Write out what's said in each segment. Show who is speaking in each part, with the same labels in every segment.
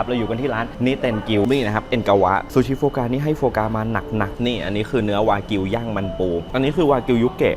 Speaker 1: นะครับเราอยู่กันที่ร้านนิเตนกิวนี่นะครับเอ็นกาวะซูชิโฟกานี่ให้โฟกามาหนักๆนี่อันนี้คือเนื้อวากิวย่างมันปู อันนี้คือวากิวยุเกะ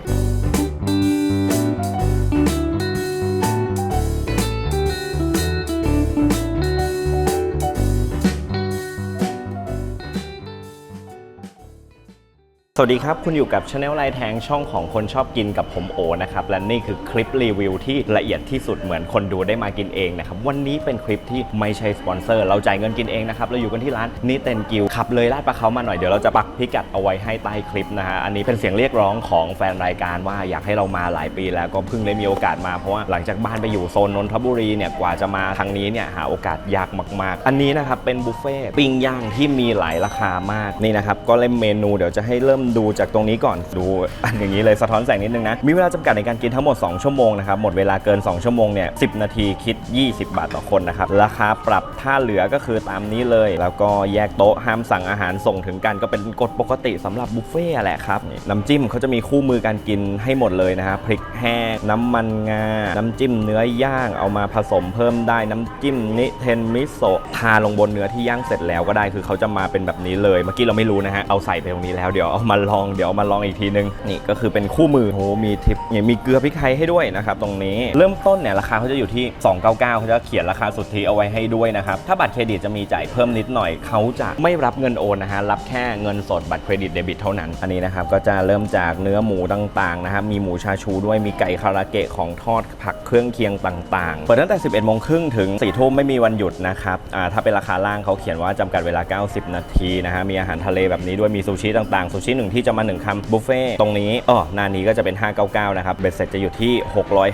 Speaker 1: สวัสดีครับ คุณอยู่กับช anel ไลน์แทงช่องของคนชอบกินกับผมโอนะครับ และนี่คือคลิปรีวิวที่ละเอียดที่สุดเหมือนคนดูได้มากินเองนะครับ วันนี้เป็นคลิปที่ไม่ใช่สปอนเซอร์ เราจ่ายเงินกินเองนะครับ เราอยู่กันที่ร้านนิเตนกิวขับเลยลาดประเขามาหน่อย เดี๋ยวเราจะปักพิกัดเอาไว้ให้ใต้คลิปนะฮะ อันนี้เป็นเสียงเรียกร้องของแฟนรายการว่าอยากให้เรามาหลายปีแล้วก็เพิ่งได้มีโอกาสมาเพราะว่าหลังจากบ้านไปอยู่โซนนนทบุรีเนี่ยกว่าจะมาทางนี้เนี่ยหาโอกาสยากมากๆ อันนี้นะครับเป็นบุฟเฟ่ต์ปิ้งย่างที่มีหลายราคามากนี่นะครับก็เล่มเมนูเดี๋ยวจะให้เริ่มดูจากตรงนี้ก่อนดูอันอย่างนี้เลยสะท้อนแสงนิดนึงนะมีเวลาจำกัดในการกินทั้งหมด 2 ชั่วโมงนะครับหมดเวลาเกิน 2 ชั่วโมงเนี่ย10 นาทีคิด 20 บาทต่อคนนะครับราคาปรับถ้าเหลือก็คือตามนี้เลย แล้วก็แยกโต๊ะห้ามสั่งอาหารส่งถึงกันก็เป็นกฎปกติสำหรับบุฟเฟ่ต์แหละครับน้ำจิ้มเขาจะมีคู่มือการกินให้หมดเลยนะฮะพริกแห้งน้ำมันงา น้ำจิ้มเนื้อย่างเอามาผสมเพิ่มได้น้ำจิ้มนิเทนมิโซะทาลงบนเนื้อที่ย่างเสร็จแล้วก็ได้คือเขาจะมาเป็นแบบนี้เลย เมื่อกี้เราไม่รู้นะฮะเอาใส่ไปตรงนี้แล้วเดี๋ยวเอามาาลองเดี๋ยวมาลองอีกทีนึงนี่ก็คือเป็นคู่มือโหมีทิปเนี่ยมีเกลือพริกไทยให้ด้วยนะครับตรงนี้เริ่มต้นเนี่ยราคาเขาจะอยู่ที่ 299เขาจะเขียนราคาสุทธิเอาไว้ให้ด้วยนะครับถ้าบัตรเครดิตจะมีจ่ายเพิ่มนิดหน่อยเขาจะไม่รับเงินโอนนะฮะรับแค่เงินสดบัตรเครดิตเดบิตเท่านั้นอันนี้นะครับก็จะเริ่มจากเนื้อหมูต่างๆนะครับมีหมูชาชูด้วยมีไก่คาราเกะของทอดผักเครื่องเคียงต่างๆ เปิดตั้งแต่ 11โมงครึ่งถึง4ทุ่มไม่มีวันหยุดนะครับถ้าเป็นราคาล่างเขาเขียนว่าจำกัดเวลา 90 นาทีนะฮะ มีอาหารทะเลแบบนี้ด้วย มีซูชิต่างๆ ซูชิหนึ่งที่จะมาหนึ่งคำบุฟเฟ่ตรงนี้อ๋อหน้านี้ก็จะเป็น 599 นะครับ เบ็ดเสร็จจะอยู่ที่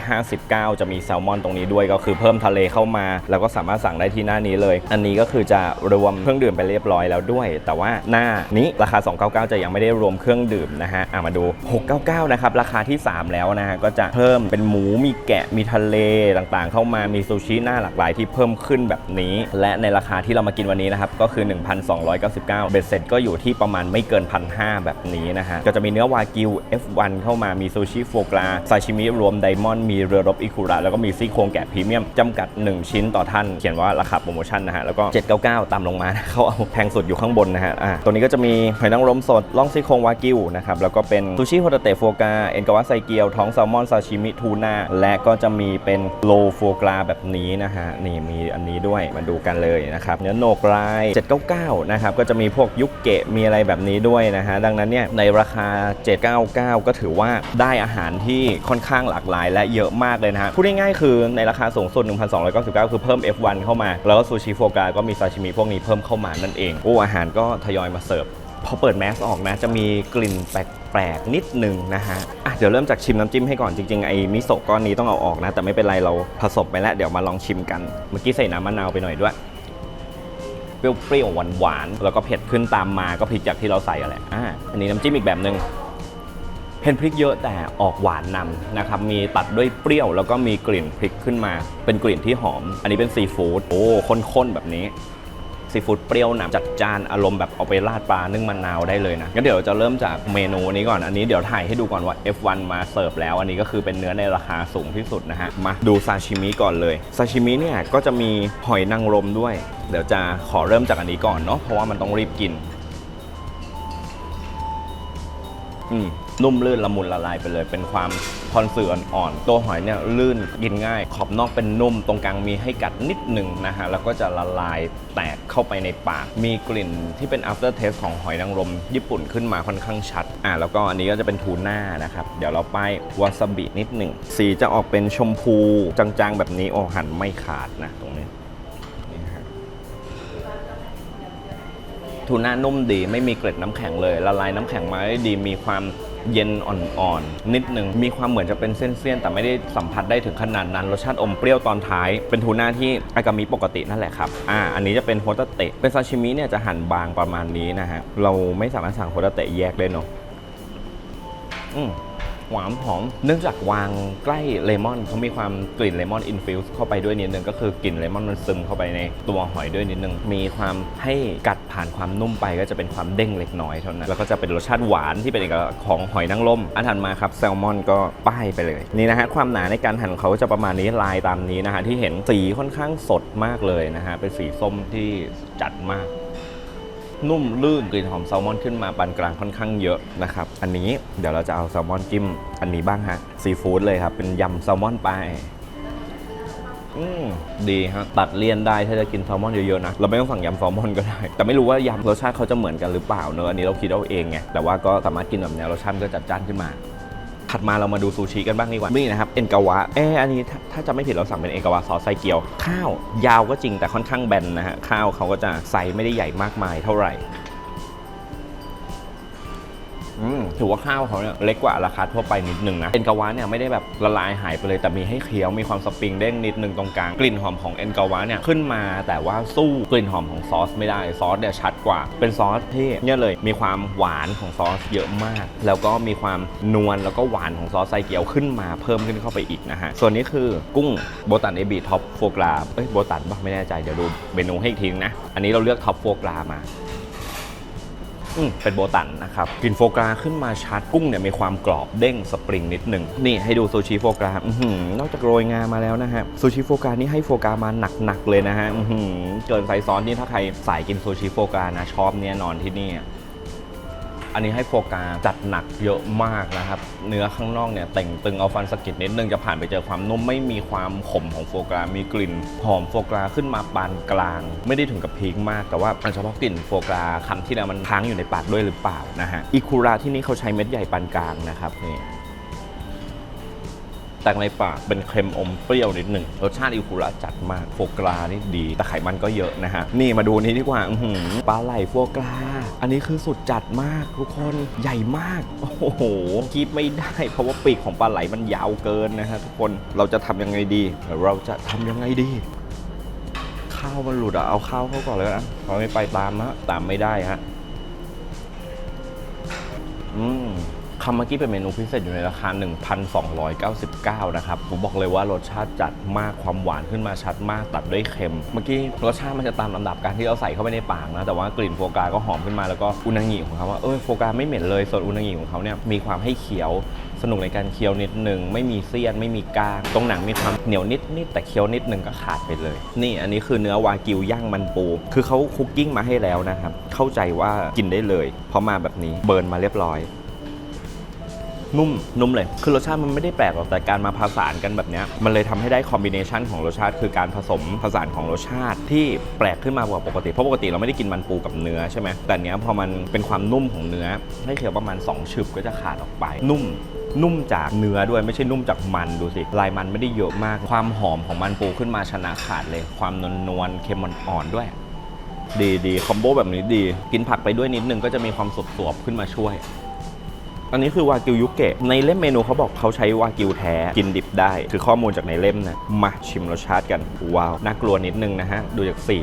Speaker 1: 659 จะมีแซลมอนตรงนี้ด้วย ก็คือเพิ่มทะเลเข้ามา แล้วก็สามารถสั่งได้ที่หน้านี้เลย อันนี้ก็คือจะรวมเครื่องดื่มไปเรียบร้อยแล้วด้วย แต่ว่าหน้านี้ราคา 299 จะยังไม่ได้รวมเครื่องดื่มนะฮะมาดู 699 นะครับ ราคาที่ 3 แล้วนะฮะ ก็จะเพิ่มเป็นหมู มีแกะ มีทะเลต่างๆ เข้ามามีซูชิหน้าหลากหลายที่เพิ่มขึ้นแบบนี้ และในราคาที่เรามากินวันนี้นะครับก็คือ 1,299 เบ็ดเสร็จก็อยู่ที่ประมาณไม่เกิน1,500แบบนี้นะฮะก็จะมีเนื้อวากิว F1 เข้ามามีซูชิโฟกราซาชิมิรวมไดมอนด์มีเรือรบอิคุระแล้วก็มีซี่โครงแกะพรีเมียมจำกัด 1 ชิ้นต่อท่าน เขียนว่าราคาโปรโมชั่นนะฮะแล้วก็ 799 ตามลงมาเขาเอาแพงสุดอยู่ข้างบนนะฮะอะตัวนี้ก็จะมีหอยนางรมสดล่องซี่โครงวากิวนะครับแล้วก็เป็นซูชิโฮตาเตะโฟกาเอ็นกาวะไซเกียวท้องแซลมอนซาชิมิทูน่าและก็จะมีเป็นโลโฟกราแบบนี้นะฮะนี่มีอันนี้ด้วยมาดูกันเลยนะครับเนื้อโนกลาย799นะครับก็จะมีพวกยุกเกะมีอะไรแบบนี้ด้วยนะฮะดังนั้นเนี่ยในราคา 799 ก็ถือว่าได้อาหารที่ค่อนข้างหลากหลาย และเยอะมากเลยนะฮะพูดง่ายๆคือในราคาสูงสุด 1,299 คือเพิ่ม F1 เข้ามา แล้วก็ซูชิโฟกราก็มีซาชิมิพวกนี้เพิ่มเข้ามานั่นเองโอ้อาหารก็ทยอยมาเสิร์ฟ พอเปิดแมสออกนะ จะมีกลิ่นแปลกๆ นิดนึงนะฮะอะเดี๋ยวเริ่มจากชิมน้ำจิ้มให้ก่อนจริงๆ ไอ้มิโซะก้อนนี้ต้องเอาออกนะ แต่ไม่เป็นไรเราผสมไปแล้ว เดี๋ยวมาลองชิมกัน เมื่อกี้ใส่น้ำมะนาวไปหน่อยด้วย เปรี้ยวๆหวานๆ แล้วก็เผ็ดขึ้นตามมาก็ผิดจากที่เราใส่อะไรอ่าอันนี้น้ำจิ้มอีกแบบหนึ่งเห็นพริกเยอะแต่ออกหวานนำนะครับมีตัดด้วยเปรี้ยวแล้วก็มีกลิ่นพริกขึ้นมา เป็นกลิ่นที่หอม อันนี้เป็นซีฟู้ดโอ้ข้นๆแบบนี้ ซีฟู้ดเปรี้ยวนำจัดจานอารมณ์แบบเอาไปราดปลานึ่งมะนาวได้เลยนะงั้นเดี๋ยวจะเริ่มจากเมนูนี้ก่อนอันนี้เดี๋ยวถ่ายให้ดูก่อนว่า F1 มาเสิร์ฟแล้ว อันนี้ก็คือเป็นเนื้อในราคาสูงที่สุดนะฮะมาดูซาชิมิก่อนเลยซาชิมิเนี่ยก็จะมีหอยนางรมด้วย เดี๋ยวจะขอเริ่มจากอันนี้ก่อนเนาะเพราะว่ามันต้องรีบกิน นุ่มลื่นละมุนละลายไปเลย เป็นความคอนเสืออ่อนๆตัวหอยเนี่ยลื่นกินง่าย ขอบนอกเป็นนุ่ม ตรงกลางมีให้กัดนิดหนึ่งนะฮะ แล้วก็จะละลายแตกเข้าไปในปาก มีกลิ่นที่เป็น after taste ของหอยนางรม ญี่ปุ่นขึ้นมาค่อนข้างชัด อ่าแล้วก็อันนี้ก็จะเป็นทูน่านะครับ เดี๋ยวเราป้ายวาซาบินิดหนึ่ง สีจะออกเป็นชมพูจางๆแบบนี้โอ้หันไม่ขาดนะตรง ทูน่านุ่มดีไม่มีเกล็ดน้ำแข็งเลยละลายน้ำแข็งมาได้ดีมีความเย็นอ่อนๆนิดนึงมีความเหมือนจะเป็นเส้นๆแต่ไม่ได้สัมผัสได้ถึงขนาดนั้น รสชาติอมเปรี้ยวตอนท้าย เป็นทูน่าที่อากามิปกตินั่นแหละครับอ่าอันนี้จะเป็นโฮตาเตะเป็นซาชิมิเนี่ยจะหั่นบางประมาณนี้นะฮะเราไม่สามารถสั่งโฮตาเตะแยกได้เนาะอืม หวานหอม เนื่องจากวางใกล้เลมอนเขามีความกลิ่นเลมอนอินฟิวส์เข้าไปด้วยนิดนึงก็คือกลิ่นเลมอนมันซึมเข้าไปในตัวหอยด้วยนิดนึง มีความให้กัดผ่านความนุ่มไปก็จะเป็นความเด้งเล็กน้อยเท่านั้น แล้วก็จะเป็นรสชาติหวานที่เป็นเอกลักษณ์ของหอยนางรมอันถัดมาครับแซลมอนก็ป้ายไปเลยนี่นะฮะความหนาในการหั่นเขาจะประมาณนี้ลายตามนี้นะฮะที่เห็นสีค่อนข้างสดมากเลยนะฮะเป็นสีส้มที่จัดมาก นุ่มลื่นกลิ่นหอมแซลมอนขึ้นมาปานกลางค่อนข้างเยอะนะครับ อันนี้เดี๋ยวเราจะเอาแซลมอนจิ้มอันนี้บ้างฮะซีฟู้ดเลยครับ เป็นยำแซลมอนไปอืมดีฮะตัดเลี่ยนได้ถ้าจะกินแซลมอนเยอะๆนะเราไม่ต้องสั่งยำแซลมอนก็ได้ แต่ไม่รู้ว่ายำรสชาติเขาจะเหมือนกันหรือเปล่าเนอะอันนี้เราคิดเอาเองไงแต่ว่าก็สามารถกินแบบนี้รสชาติก็จัดจ้านขึ้นมา ถัดมาเรามาดูซูชิกันบ้างดีกว่านี่นะครับเอ็นกาวะเอออันนี้ถ้าถ้าจะไม่ผิดเราสั่งเป็นเอ็นกาวะซอสไซเกียว ข้าวยาวก็จริงแต่ค่อนข้างแบนนะฮะข้าวเขาก็จะไซส์ไม่ได้ใหญ่มากมายเท่าไหร่อืม ถือว่าข้าวเขาเนี่ยเล็กกว่าราคาทั่วไปนิดนึงนะเอ็นกาวะเนี่ยไม่ได้แบบละลายหายไปเลยแต่มีให้เคี้ยวมีความสปริงเด้งนิดนึงตรงกลางกลิ่นหอมของเอ็นกาวะเนี่ยขึ้นมาแต่ว่าสู้กลิ่นหอมของซอสไม่ได้ซอสเนี่ยชัดกว่า เป็นซอสที่เนี่ยเลยมีความหวานของซอสเยอะมาก แล้วก็มีความนวลแล้วก็หวานของซอสไซเกียวขึ้นมาเพิ่มขึ้นเข้าไปอีกนะฮะส่วนนี้คือกุ้งโบตันเอบีท็อปโฟกราเอ้ยโบตันปะไม่แน่ใจเดี๋ยวดูเมนูให้อีกทีนึงนะอันนี้เราเลือกท็อปโฟกรามา เป็นโบตันนะครับกลิ่นโฟกราขึ้นมาชัดกุ้งเนี่ยมีความกรอบเด้งสปริงนิดหนึ่งนี่ให้ดูซูชิโฟกราอื้อหือนอกจากโรยงามาแล้วนะฮะซูชิโฟกรานี่ให้โฟกรามาหนักๆเลยนะฮะอื้อหือเกินไซซ้อนนี่ถ้าใครสายกินซูชิโฟกรานะชอบเนี่ยนอนที่นี่ อันนี้ให้โฟกาจัดหนักเยอะมากนะครับ เนื้อข้างนอกเนี่ยแต่งตึงเอาฟันสกิดนิดนึงจะผ่านไปเจอความนุ่มไม่มีความขมของโฟกรามีกลิ่นหอมโฟกราขึ้นมาปานกลาง ไม่ได้ถึงกับพีคมากแต่ว่าเฉพาะกลิ่นโฟกราคำที่แล้วมันค้างอยู่ในปากด้วยหรือเปล่านะฮะอิคุระที่นี่เขาใช้เม็ดใหญ่ปานกลางนะครับนี่ แต่ในปากเป็นเค็มอมเปรี้ยวนิดหนึ่งรสชาติอิคุระจัดมากโฟกรานี่ดี แต่ไขมันก็เยอะนะฮะ นี่มาดูนี้ดีกว่าปลาไหลโฟกรา อันนี้คือสุดจัดมากทุกคนใหญ่มาก โอ้โหคีบไม่ได้เพราะว่าปีกของปลาไหลมันยาวเกินนะฮะทุกคนเราจะทำยังไงดี เราจะทำยังไงดีข้าวมันหลุดอะเอาข้าวเข้าก่อนเลยนะเราไม่ไปตามฮะตามไม่ได้ฮะอืม คำเมื่อกี้เป็นเมนูพิเศษอยู่ในราคา 1,299 นะครับ ผมบอกเลยว่ารสชาติจัดมากความหวานขึ้นมาชัดมากตัดด้วยเค็ม เมื่อกี้รสชาติมันจะตามลำดับการที่เราใส่เข้าไปในปากนะ แต่ว่ากลิ่นโฟกาก็หอมขึ้นมาแล้วก็อุนางิของเขาว่าเออโฟกาไม่เหม็นเลยส่วนอุนางิของเขาเนี่ยมีความให้เคี้ยวสนุกในการเคี้ยวนิดนึง ไม่มีเสี้ยนไม่มีก้างตรงหนังมีความเหนียวนิดนิดแต่เคี้ยวนิดนึงก็ขาดไปเลย นี่อันนี้คือเนื้อวากิวย่างมันปู คือเขาคุกกิ้งมาให้แล้วนะครับเข้าใจว่ากินได้เลยเพราะมาแบบนี้เบิร์นมาเรียบร้อย นุ่มนุ่มเลย คือรสชาติมันไม่ได้แปลกหรอกแต่การมาผสานกันแบบนี้มันเลยทำให้ได้คอมบิเนชันของรสชาติ คือการผสมผสานของรสชาติที่แปลกขึ้นมากว่าปกติเพราะปกติเราไม่ได้กินมันปูกับเนื้อใช่ไหมแต่เนี้ยพอมันเป็นความนุ่มของเนื้อให้เคี้ยวประมาณ2ชึบก็จะขาดออกไป นุ่มนุ่มจากเนื้อด้วยไม่ใช่นุ่มจากมันดูสิลายมันไม่ได้เยอะมาก ความหอมของมันปูขึ้นมาชนะขาดเลย ความนวลนวลๆเค็มอ่อนๆด้วย ดีดีคอมโบแบบนี้ดี กินผักไปด้วยนิดนึงก็จะมีความสวบๆขึ้นมาช่วย อันนี้คือวากิวยุเกะในเล่มเมนูเขาบอกเขาใช้วากิวแท้กินดิบได้ คือข้อมูลจากในเล่มนะ มาชิมรสชาติกัน ว้าว น่ากลัวนิดนึงนะฮะ ดูจากสี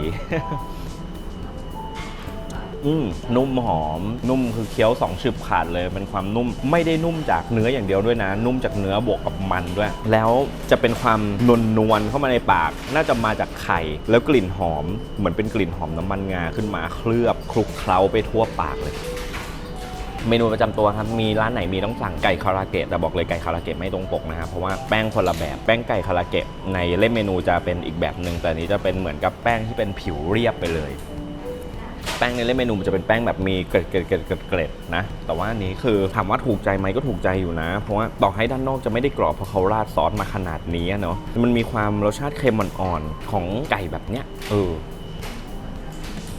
Speaker 1: อืมนุ่มหอม นุ่มคือเคี้ยวสองฉึบขาดเลย เป็นความนุ่มไม่ได้นุ่มจากเนื้ออย่างเดียวด้วยนะ นุ่มจากเนื้อบวกกับมันด้วย แล้วจะเป็นความนวลนวลเข้ามาในปาก น่าจะมาจากไข่ แล้วกลิ่นหอม เหมือนเป็นกลิ่นหอมน้ำมันงาขึ้นมาเคลือบคลุกเคล้าไปทั่วปากเลย เมนูประจำตัวครับ มีร้านไหนมีต้องสั่งไก่คาราเกะแต่บอกเลยไก่คาราเกะไม่ตรงปกนะครับ เพราะว่าแป้งคนละแบบ แป้งไก่คาราเกะในเล่มเมนูจะเป็นอีกแบบหนึ่งแต่อันนี้จะเป็นเหมือนกับแป้งที่เป็นผิวเรียบไปเลย แป้งในเล่มเมนูมันจะเป็นแป้งแบบมีเกล็ดเกล็ดเกล็ดเกล็ดเกล็ดนะ แต่ว่าอันนี้คือถามว่าถูกใจไหมก็ถูกใจอยู่นะ เพราะว่าต่อให้ด้านนอกจะไม่ได้กรอบเพราะเขาราดซอสมาขนาดนี้อะเนาะ มันมีความรสชาติเค็มอ่อนๆของไก่แบบเนี้ย เออ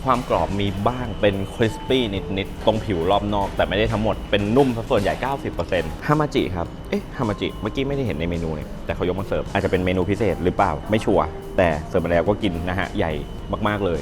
Speaker 1: ความกรอบมีบ้างเป็นคริสปี้นิดๆตรงผิวรอบนอก แต่ไม่ได้ทั้งหมดเป็นนุ่มส่วนใหญ่ 90%ฮามาจิครับ เอ๊ะฮามาจิเมื่อกี้ไม่ได้เห็นในเมนูเนี่ยแต่เขายกมาเสิร์ฟอาจจะเป็นเมนูพิเศษหรือเปล่าไม่ชัวร์แต่เสิร์ฟมาแล้วก็กินนะฮะใหญ่มากๆเลย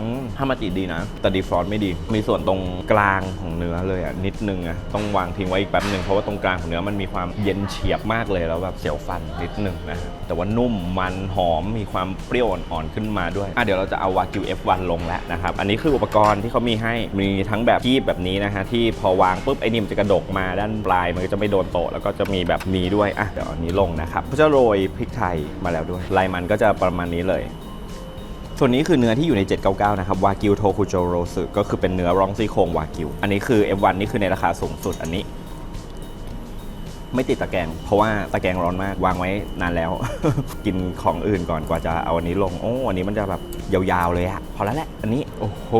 Speaker 1: อืมฮามาจิดีนะ แต่ดีฟรอนต์ไม่ดี มีส่วนตรงกลางของเนื้อเลยอะนิดนึงอะต้องวางทิ้งไว้อีกแป๊บนึงเพราะว่าตรงกลางของเนื้อมันมีความเย็นเฉียบมากเลยแล้วแบบเสียวฟันนิดนึงนะฮะแต่ว่านุ่มมันหอมมีความเปรี้ยวอ่อนๆขึ้นมาด้วยอะเดี๋ยวเราจะเอาวากิว F1 ลงแล้วนะครับอันนี้คืออุปกรณ์ที่เขามีให้มีทั้งแบบคีบแบบนี้นะฮะที่พอวางปุ๊บไอ้นี่มจะกระดกมาด้านปลายมันก็จะไม่โดนโต๊ะแล้วก็จะมีแบบนี้ด้วยอะเดี๋ยวอันนี้ลงนะครับก็จะโรยพริกไทยมาแล้วด้วยลายมันก็จะประมาณนี้เลย ส่วนนี้คือเนื้อที่อยู่ใน 799 นะครับ วากิวโทคุโจโรสึก็คือเป็นเนื้อร้องซี่โครงวากิว อันนี้คือ F1 นี่คือในราคาสูงสุดอันนี้ ไม่ติดตะแกรงเพราะว่าตะแกรงร้อนมากวางไว้นานแล้ว กินของอื่นก่อนกว่าจะเอาอันนี้ลง โอ้อันนี้มันจะแบบยาวๆเลยอะพอแล้วแหละ อันนี้ โอ้โห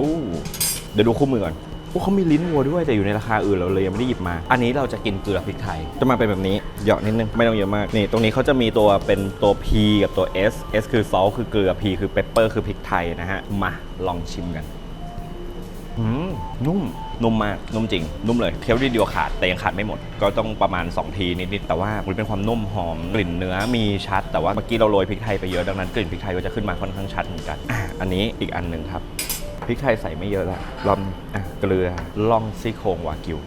Speaker 1: เดี๋ยวดูคู่มือก่อน โอ้เขามีลิ้นวัวด้วยแต่อยู่ในราคาอื่นเราเลยยังไม่ได้หยิบมา อันนี้เราจะกินเกลือพริกไทย จะมาเป็นแบบนี้เหยาะนิดนึงไม่ต้องเยอะมากนี่ตรงนี้เขาจะมีตัวเป็นตัว P กับตัว S S คือซอสคือเกลือ P คือเปปเปอร์คือพริกไทยนะฮะมาลองชิมกันอืมนุ่มนุ่มมากนุ่มจริง นุ่มเลยเคี้ยวทีเดียวขาดแต่ยังขาดไม่หมด ก็ต้องประมาณ 2 ทีนิดๆแต่ว่ามันเป็นความนุ่มหอมกลิ่นเนื้อมีชัด แต่ว่าเมื่อกี้เราโรยพริกไทยไปเยอะดังนั้นกลิ่นพริกไทยก็จะขึ้นมาค่อนข้างชัดเหมือนกันอะอันนี้อีกอันหนึ่งครับ พริกไทยใส่ไม่เยอะละลองอะเกลือล่องซี่โครงวากิว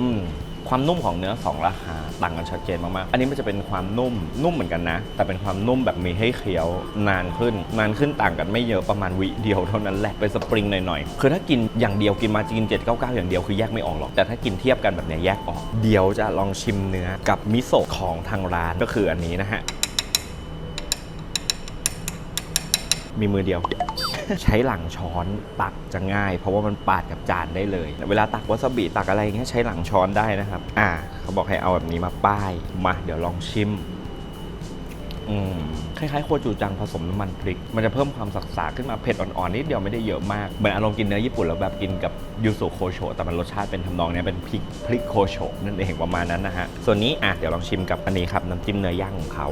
Speaker 1: อืมความนุ่มของเนื้อ2ราคาต่างกันชัดเจนมากๆ อันนี้มันจะเป็นความนุ่มนุ่มเหมือนกันนะ แต่เป็นความนุ่มแบบมีให้เคี้ยวนานขึ้น นานขึ้นต่างกันไม่เยอะประมาณวิเดียวเท่านั้นแหละเป็นสปริงหน่อยๆ คือถ้ากินอย่างเดียวกินมาจีน799 อย่างเดียวคือแยกไม่ออกหรอก แต่ถ้ากินเทียบกันแบบนี้แยกออก เดี๋ยวจะลองชิมเนื้อกับมิโซะของทางร้านก็คืออันนี้นะฮะมีมือเดียว ใช้หลังช้อนตักจะง่าย เพราะว่ามันปาดกับจานได้เลย เวลาตักวาซาบิตักอะไรอย่างเงี้ยใช้หลังช้อนได้นะครับ อ่า เขาบอกให้เอาแบบนี้มาป้ายมาเดี๋ยวลองชิมอืมคล้ายๆโคจูจังผสมน้ำมันพริก มันจะเพิ่มความสักสาขึ้นมาเผ็ดอ่อนๆนิดเดียวไม่ได้เยอะมาก เหมือนอารมณ์กินเนื้อญี่ปุ่นแล้วแบบกินกับยูสุโคโชะแต่มันรสชาติเป็นทำนองเนี้ยเป็นพริกพริกโคโชะนั่นเองประมาณนั้นนะฮะ ส่วนนี้อะเดี๋ยวลองชิมกับอันนี้ครับน้ำจิ้มเนื้อย่างของเขา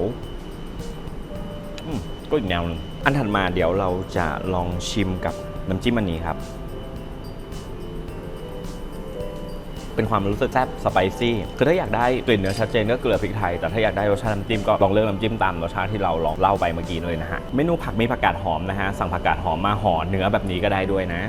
Speaker 1: อืมก็อีกแนวหนึง อันถัดมาเดี๋ยวเราจะลองชิมกับน้ำจิ้มอันนี้ครับ เป็นความรู้สึกแซ่บสไปซี่ คือถ้าอยากได้กลิ่นเนื้อชัดเจนก็เกลือพริกไทย แต่ถ้าอยากได้รสชาติน้ำจิ้มก็ลองเลือกน้ำจิ้มตามรสชาติที่เราลองเล่าไปเมื่อกี้เลยนะฮะ เมนูผักมีผักกาดหอมนะฮะ สั่งผักกาดหอมมาห่อเนื้อแบบนี้ก็ได้ด้วยนะ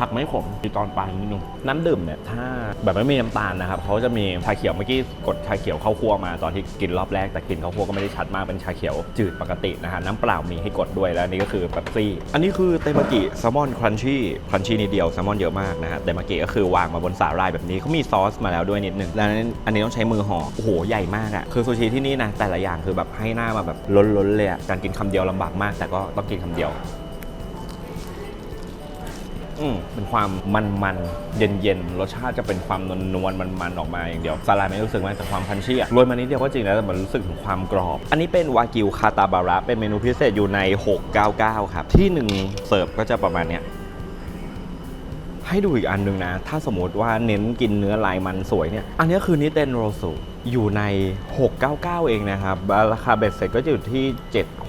Speaker 1: ผักไม่ขมมีตอนปลายนิดนึงน้ำดื่มเนี่ยถ้าแบบไม่มีน้ำตาลนะครับเขาจะมีชาเขียวเมื่อกี้กดชาเขียวเข้าคั่วมาตอนที่กินรอบแรกแต่กลินข้าวคั่วก็ไม่ได้ชัดมากเป็นชาเขียวจืดปกตินะฮะน้ำเปล่ามีให้กดด้วยแล้วอันนี่ก็คือแบบซี่ อันนี้คือเตมากิแซลมอนครันชี่ครันชี่นิดเดียวแซลมอนเยอะมากนะฮะเตมากิก็คือวางมาบนสาหร่ายแบบนี้เขามีซอสมาแล้วด้วยนิดนึงแล้วอันนี้ต้องใช้มือห่อโอ้โหใหญ่มากอะคือซูชิที่นี่นะแต่ละอย่างคือแบบให้หน้ามาแบบล้นๆเลยอะการกินคำเดียวลำบากมาก แต่ก็ต้องกินคำเดียว อืมเป็นความมันมันๆเย็นเย็นๆรสชาติจะเป็นความนวลนวลมันมันๆออกมาอย่างเดียวสลายไม่รู้สึกมากแต่ความพันชี่อะโรยมานิดเดียวก็จริงนะแต่มันรู้สึกถึงความกรอบ อันนี้เป็นวากิวคาตาบาระเป็นเมนูพิเศษอยู่ใน 699 ครับ ที่หนึ่งเสิร์ฟก็จะประมาณเนี้ยให้ดูอีกอันหนึ่งนะ ถ้าสมมติว่าเน้นกินเนื้อลายมันสวยเนี่ย อันนี้คือนิเตนโรสุอยู่ใน 699 เองนะครับ ราคาเบ็ดเสร็จก็จะอยู่ที่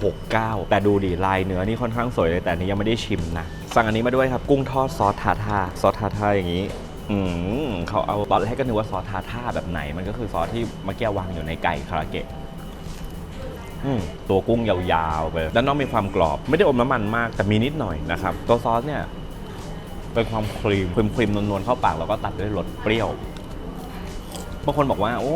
Speaker 1: 769 แต่ดูดิลายเนื้อนี่ค่อนข้างสวยเลย แต่นี้ยังไม่ได้ชิมนะ สั่งอันนี้มาด้วยครับ กุ้งทอดซอสทาทาซอสทาทาอย่างนี้อืมเขาเอาตอนแรกก็นึกว่าซอสทาทาแบบไหน มันก็คือซอสที่เมื่อกี้วางอยู่ในไก่คาราเกะอืมตัวกุ้งยาวๆไปด้านนอกมีความกรอบ ไม่ได้อมน้ำมันมากแต่มีนิดหน่อยนะครับ ตัวซอสเนี่ยเป็นความครีมครีมครีมนวลๆเข้าปากแล้วก็ตัดด้วยรสเปรี้ยว บางคนบอกว่าโอ้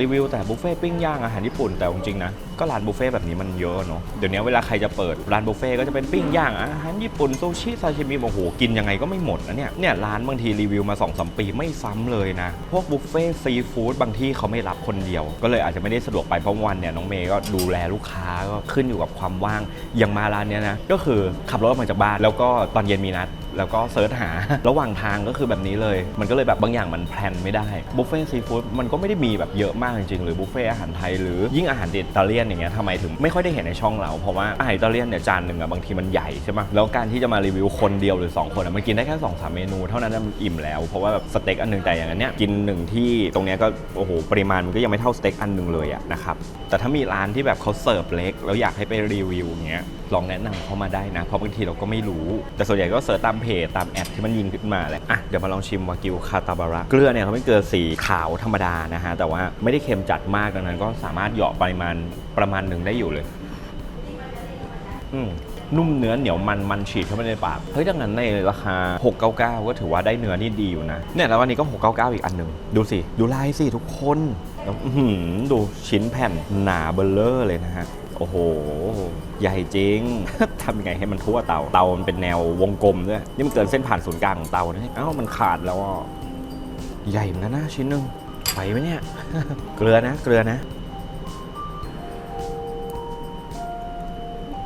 Speaker 1: รีวิวแต่บุฟเฟ่ต์ปิ้งย่างอาหารญี่ปุ่นแต่จริงๆนะก็ร้านบุฟเฟ่ต์แบบนี้มันเยอะเนาะเดี๋ยวนี้เวลาใครจะเปิดร้านบุฟเฟ่ต์ก็จะเป็นปิ้งย่างอาหารญี่ปุ่นซูชิซาชิมิโอ้โหกินยังไงก็ไม่หมดนะเนี่ยเนี่ยร้านบางทีรีวิวมา2อสปีไม่ซ้ำเลยนะ พวกบุฟเฟ่ต์ซีฟู้ดบางที่เขาไม่รับคนเดียว ก็เลยอาจจะไม่ได้สะดวกไปเพราะวันเนี่ยน้องเมย์ก็ดูแลลูกค้าก็ขึ้นอยู่กับความว่างอย่างมาร้านเนี้ยนะก็คือขับรถออกมาจากบ้านแล้วก็ตอนเย็นมีนัด แล้วก็เซิร์ชหา ระหว่างทางก็คือแบบนี้เลย มันก็เลยแบบบางอย่างมันแพลนไม่ได้ บุฟเฟ่ซีฟู้ดมันก็ไม่ได้มีแบบเยอะมากจริงๆ หรือบุฟเฟ่อาหารไทยหรือยิ่งอาหารอิตาเลียนอย่างเงี้ยทำไมถึงไม่ค่อยได้เห็นในช่องเรา เพราะว่าอาหารอิตาเลียนเนี่ยจานหนึ่งอะบางทีมันใหญ่ใช่ไหมแล้วการที่จะมารีวิวคนเดียวหรือ 2 คนอะมันกินได้แค่2อสามเมนูเท่านั้นมันอิ่มแล้ว เพราะว่าแบบสเต็กอันหนึ่งแต่อย่างนั้นเนี่ยกินหนึ่งที่ตรงเนี้ยก็โอ้โหปริมาณมันก็ยังไม่เท่าสเต็กอันหนึ่งเลยอะนะครับแต่ถ้ามีร้านที่แบบเขาเสิร์ฟเล็กแล้วอยากให้ไปรีวิวอย่างเงี้ยลองแนะนำเขามาได้นะเพราะบางทีเราก็ไม่รู้แต่ส่วนใหญ่ก็เสิร์ชตามเพจตามแอดที่มันยิงขึ้นมาแหละอะเดี๋ยวมาลองชิมวากิวคาตาบาระเกลือเนี่ยเขาเป็นเกลือสีขาวธรรมดานะฮะแต่ว่าไม่ได้เค็มจัดมากดังนั้น ก็สามารถเหยาะปริมาณประมาณหนึ่งได้อยู่เลย อืมนุ่มเนื้อเหนียวมันมันฉีดเข้าไปในปากเฮ้ยดังนั้นในราคา 699 ก็ถือว่าได้เนื้อนี่ดีอยู่นะเนี่ยแล้ววันนี้ก็ 699 อีกอันหนึ่งดูสิ ดูลายสิทุกคนดูชิ้นแผ่นหนาเบลเลอร์เลยนะฮะโอ้โห ใหญ่จริง ทำยังไงให้มันทั่วเตา เตามันเป็นแนววงกลมด้วย นี่มันเกินเส้นผ่านศูนย์กลางของเตานะเอ้ามันขาดแล้วอะใหญ่เหมือนกันนะชิ้นหนึ่งไหวไหมเนี่ย เกลือนะ เกลือนะ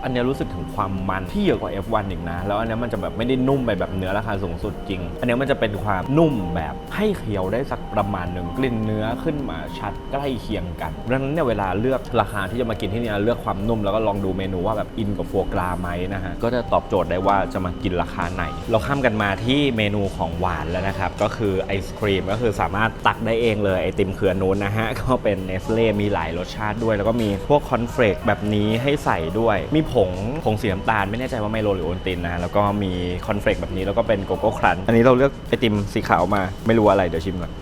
Speaker 1: อันนี้รู้สึกถึงความมันที่เยอะกว่า F1 อีกนะ แล้วอันนี้มันจะแบบไม่ได้นุ่มไปแบบเนื้อราคาสูงสุดจริง อันนี้มันจะเป็นความนุ่มแบบให้เคี้ยวได้สักประมาณหนึ่งกลิ่นเนื้อขึ้นมาชัดใกล้เคียงกันดังนั้นเนี่ยเวลาเลือกราคาที่จะมากินที่นี่เลือกความนุ่มแล้วก็ลองดูเมนูว่าแบบอินกับฟัวกราไหมนะฮะก็จะตอบโจทย์ได้ว่าจะมากินราคาไหน เราข้ามกันมาที่เมนูของหวานแล้วนะครับก็คือไอศครีมก็คือสามารถตักได้เองเลยไอติมเครือนู้นนะฮะก็เป็นเนสเล่มีหลายรสชาติด้วย แล้วก็มีพวกคอนเฟลกแบบนี้ให้ใส่ด้วยมีผงผงสีน้ำตาลไม่แน่ใจว่าไมโลหรือโอนตินนะ แล้วก็มีคอนเฟลกแบบนี้แล้วก็เป็นโกโก้ครันอันนี้เราเลือกไอติมสีขาวมาไม่รู้อะไรเดี๋ยวชิมก่อน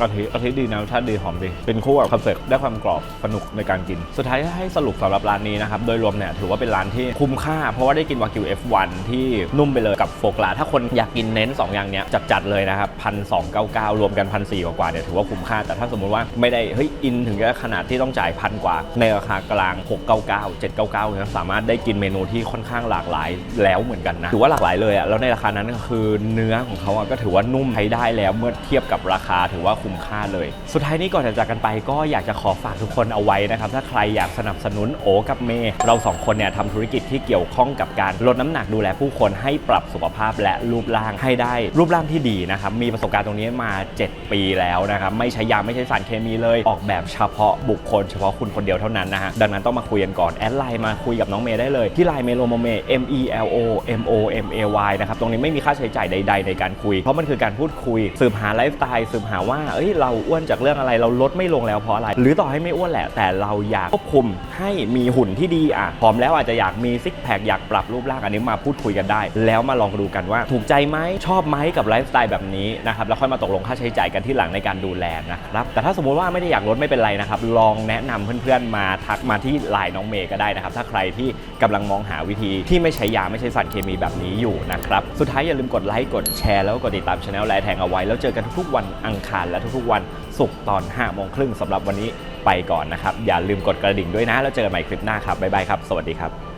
Speaker 1: กะทิกะทิดีนะรสชาติดีหอมดีเป็นคู่กับคอนเฟกได้ความกรอบสนุกในการกิน สุดท้ายให้สรุปสำหรับร้านนี้นะครับโดยรวมเนี่ยถือว่าเป็นร้านที่คุ้มค่า เพราะว่าได้กินวากิว F1 ที่นุ่มไปเลยกับโฟกลาถ้าคนอยากกินเน้น 2 อย่างเนี้ยจัดๆเลยนะครับพันสองเก้าเก้ารวมกันพันสี่กว่าเนี่ยถือว่าคุ้มค่า แต่ถ้าสมมุติว่าไม่ได้เฮ้ยอินถึงขนาดที่ต้องจ่ายพันกว่า ในราคากลาง 699 799เนี่ยสามารถได้กินเมนูที่ค่อนข้างหลากหลายแล้วเหมือนกันนะถือว่าหลากหลายเลยอะแล้วในราคานั้นก็คือเนื้อของเขาอะก็ถือว่านุ่มใช้ได้แล้วเมื่อเทียบกับราคาถือว่าคุ้มค่าเลย สุดท้ายนี้ก่อนจะจากกันไปก็อยากจะขอฝากทุกคนเอาไว้นะครับ ถ้าใครอยากสนับสนุนโอกับเมย์เราสองคนเนี่ยทำธุรกิจที่เกี่ยวข้องกับการลดน้ำหนักดูแลผู้คนให้ปรับสุขภาพและรูปร่างให้ได้ รูปร่างที่ดีนะครับมีประสบการณ์ตรงนี้มา 7 ปีแล้วนะครับไม่ใช้ยาไม่ใช้สารเคมีเลย ออกแบบเฉพาะบุคคลเฉพาะคุณคนเดียวเท่านั้นนะฮะดังนั้นต้องมาคุยกันก่อนแอดไลน์มาคุยกับน้องเมย์ได้เลยที่ไลน์เมโลโมเม M E L O M O M A Y นะครับตรงนี้ไม่มีค่าใช้จ่ายใด ๆ ในการคุย เพราะมันคือการพูดคุยสืบหาไลฟ์สไตล์สืบหาว่าเอ้ยเราอ้วนจากเรื่องอะไรเราลดไม่ลงแล้วเพราะอะไร หรือต่อให้ไม่อ้วนแหละ แต่เราอยากควบคุมให้มีหุ่นที่ดีอะพร้อมแล้วอาจจะอยากมีซิกแพคอยากปรับรูปร่างอันนี้มาพูดคุยกันได้ แล้วมาลองดูกันว่า ถูกใจไหมชอบไหมกับไลฟ์สไตล์แบบนี้นะครับแล้วค่อยมาตกลงค่าใช้จ่ายกันที่หลังในการดูแลนะครับแต่ถ้าสมมุติว่าไม่ได้อยากลดไม่เป็นไรนะครับลองแนะนำเพื่อนๆมาทักมาที่ไลน์น้องเมย์ก็ได้นะครับถ้าใครที่กำลังมองหาวิธีที่ไม่ใช้ยาไม่ใช้สารเคมีแบบนี้อยู่นะครับสุดท้ายอย่าลืมกดไลค์กดแชร์แล้วก็กดติดตามช anel ไลน์แทงเอาไว้แล้วเจอกันทุกๆวันอังคารและทุกๆวันศุกร์ตอน5โมงครึ่งสำหรับวันนี้ไปก่อนนะครับ อย่าลืมกดกระดิ่งด้วยนะ แล้วเจอกันใหม่คลิปหน้าครับบ๊ายบายครับ สวัสดีครับ